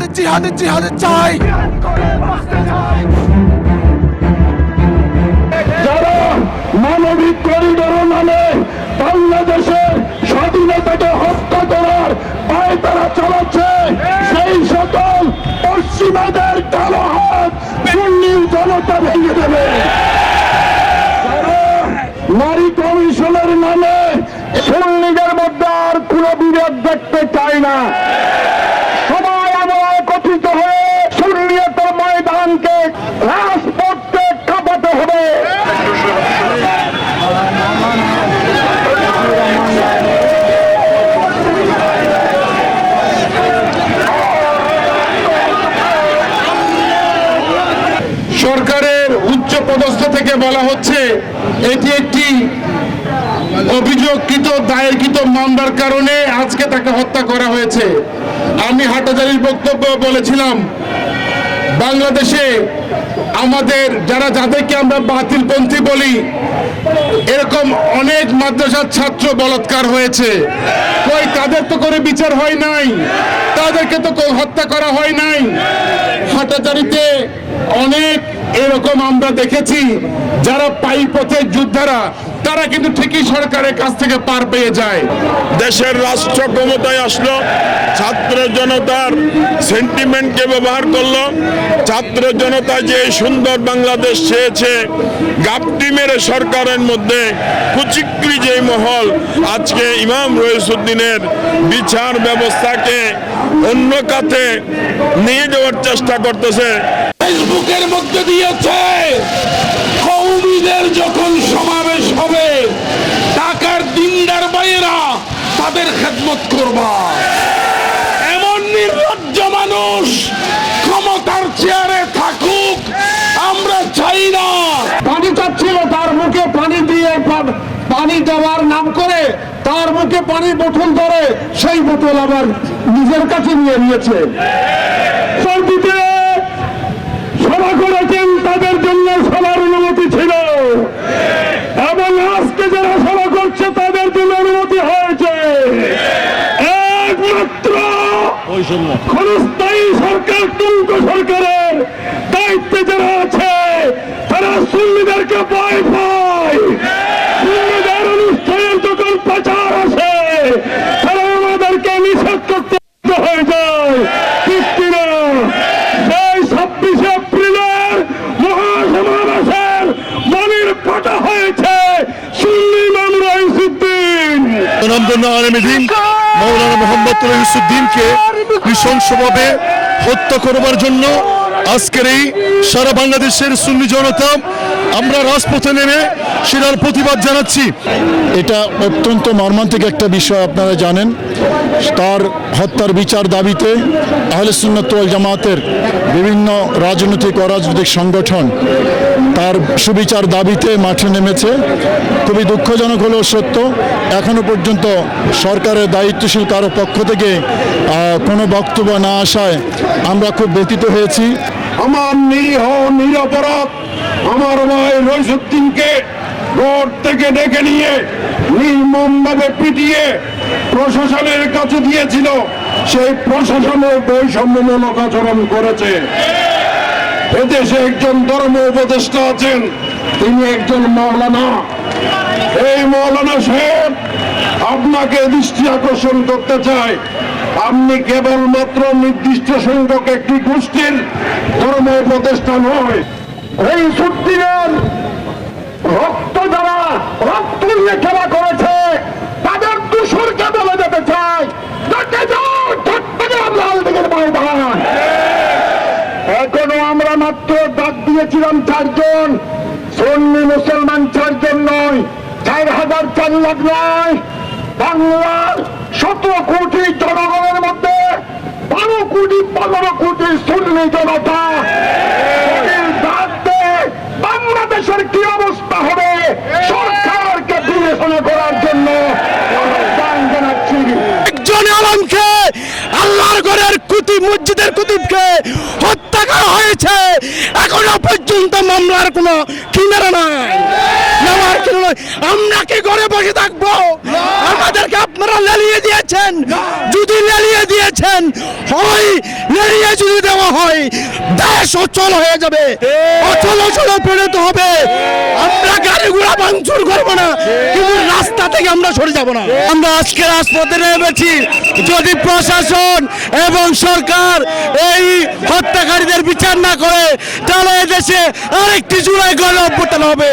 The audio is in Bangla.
জিহাদ জিহাদ জিহাদ চাই। যারা মানবিক করিডোর নামে বাংলাদেশের স্বাধীনতাকে হত্যা করার পায় তারা চালাচ্ছে, সেই সকল পশ্চিমাদের কালো হাত সুন্নির জনতা ভেঙে দেবে। নারী কমিশনের নামে সুন্নিদের মধ্যে আর কোন বিরোধ দেখতে চায় না। থেকে বলা হচ্ছে, এটি একটি অভিযোগকৃত, দায়েরকৃত মামলার কারণে আজকে তাকে হত্যা করা হয়েছে। আমি হাটাজারির বক্তব্য বলেছিলাম, বাংলাদেশে আমাদের যারা, যাদেরকে আমরা বাতিলপন্থী বলি, এরকম অনেক মাদ্রাসার ছাত্র বলাৎকার হয়েছে। কই, তাদের তো করে বিচার হয় নাই, তাদেরকে তো হত্যা করা হয় নাই। হাটাজারিতে অনেক এরকম আমরা দেখেছি যারা পাই পথের যোদ্ধারা, তারা কিন্তু ঠিকই সরকারের কাছ থেকে পার পেয়ে যায়। দেশের রাষ্ট্র ক্ষমতায় আসলো, ছাত্র জনতার সেন্টিমেন্টকে ব্যবহার করল, ছাত্র জনতা যে সুন্দর বাংলাদেশ চেয়েছে, গাপটি মেরে সরকারের মধ্যে কুচিক্রি যে মহল, আজকে ইমাম রইসুদ্দিনের বিচার ব্যবস্থাকে অন্য কাতে নিয়ে যাওয়ার চেষ্টা করতেছে। ফেসবুকের মধ্যে দিয়েছে। কৌমিদের যখন সমাবেশ হবে টাকার দিনদার বাইরা তাদের খেদমত করবা। এমন নির্লজ্জ মানুষ ক্ষমতার চেয়ারে থাকুক আমরা চাই না। পানি চাচ্ছিল তার মুখে পানি দিয়ে পানি দেওয়ার নাম করে তার মুখে পানি বোতল ধরে সেই বোতল আবার নিজের কাছে নিয়ে নিয়েছে। শান্তিতে সভা করেছেন, তাদের জন্য সবার অনুমতি ছিল। এবং আজকে যারা সভা করছে, তাদের জন্য অনুমতি হয়েছে। একমাত্র ক্ষণস্থায়ী সরকার টুঙ্ক সরকারের দায়িত্বে যারা আছে, তারা সুন্নিদেরকে ভয় পায় সুন্নিদের অনুষ্ঠানের যখন প্রচার আসে তারা আমাদেরকে নিষেধ করতে বাধ্য হয়ে যায় ঠিক কিনা সেই ছাব্বিশে এপ্রিলের মহাসমাবেশের মনির ফাটা হয়েছে সুন্নি মামরা ইসুদ্দিন রমজান আলমদিন মৌলানা মোহাম্মদ ইউসুদ্দিনকে নৃশংসভাবে হত্যা করবার জন্য আজকের এই সারা বাংলাদেশের সুন্নি জনতা, আমরা রাজপথে নেমে সেটার প্রতিবাদ জানাচ্ছি। এটা অত্যন্ত মর্মান্তিক একটা বিষয়, আপনারা জানেন। তার হত্যার বিচার দাবিতে আহলে সুন্নত ওয়াল জামাতের বিভিন্ন রাজনৈতিক অরাজনৈতিক সংগঠন তার সুবিচার দাবিতে মাঠে নেমেছে। খুবই দুঃখজনক হলেও সত্য, এখনও পর্যন্ত সরকারের দায়িত্বশীল কারও পক্ষ থেকে কোনো বক্তব্য না আসায় আমরা খুব ব্যতীত হয়েছি। আমার নিরীহ, নিরপরাধ, আমার ভাই রইসুদ্দিনকে রোড থেকে ডেকে নিয়ে নির্মমভাবে পিটিয়ে প্রশাসনের কাছে দিয়েছিল, সেই প্রশাসনের বৈষম্যমূলক আচরণ করেছে। এদেশে একজন ধর্ম উপদেষ্টা আছেন, তিনি একজন মৌলানা। এই মৌলানা সাহেব আপনাকে দৃষ্টি আকর্ষণ করতে চাই আপনি কেবলমাত্র নির্দিষ্ট সংখ্যক একটি গোষ্ঠীর ধর্ম উপদেষ্টা নয়। এই সুদ্দিনের রক্ত যারা রক্ত নিয়ে খেলা করেছে দূষণকে বলে যেতে চাই। দিকের ময়দান। এখনও আমরা মাত্র ডাক দিয়েছিলাম চারজন। সন্নি মুসলমান চারজন নয় চার হাজার চার লাখ নয়। বাংলার শত কোটি জনগণের মধ্যে বারো কোটি পনেরো কোটি সুন্নি জনতা তাদের ডাক দিয়ে বাংলাদেশের কি অবস্থা হবে সরকারকে বিবেচনা করার জন্য আহ্বান জানাচ্ছি আলমকে আল্লাহর ঘরের কুতি মসজিদের কুতুবকে হত্যা করা হয়েছে। এখনও পর্যন্ত মামলার কোনো কিনারা নাই। নেওয়ার কিনারা আমরা কি ঘরে বসে থাকব? আমাদেরকে আপনারা লেলিয়ে দিয়েছেন। যদি লেলিয়ে দিয়েছেন হয় লড়িয়ে যদি দেওয়া হয় দেশ অচল হয়ে যাবে। অচল অচল পরিণত হবে। আমরা ঘোড়া ভাঙচুর করব না কিন্তু রাস্তা থেকে আমরা সরে যাব না। আমরা আজকে রাজপথে নেমেছি। যদি প্রশাসন এবং সরকার এই হত্যাকারীদের বিচার না করে তাহলে এদেশে আরেকটি জুলাই গণ অভ্যুত্থান হবে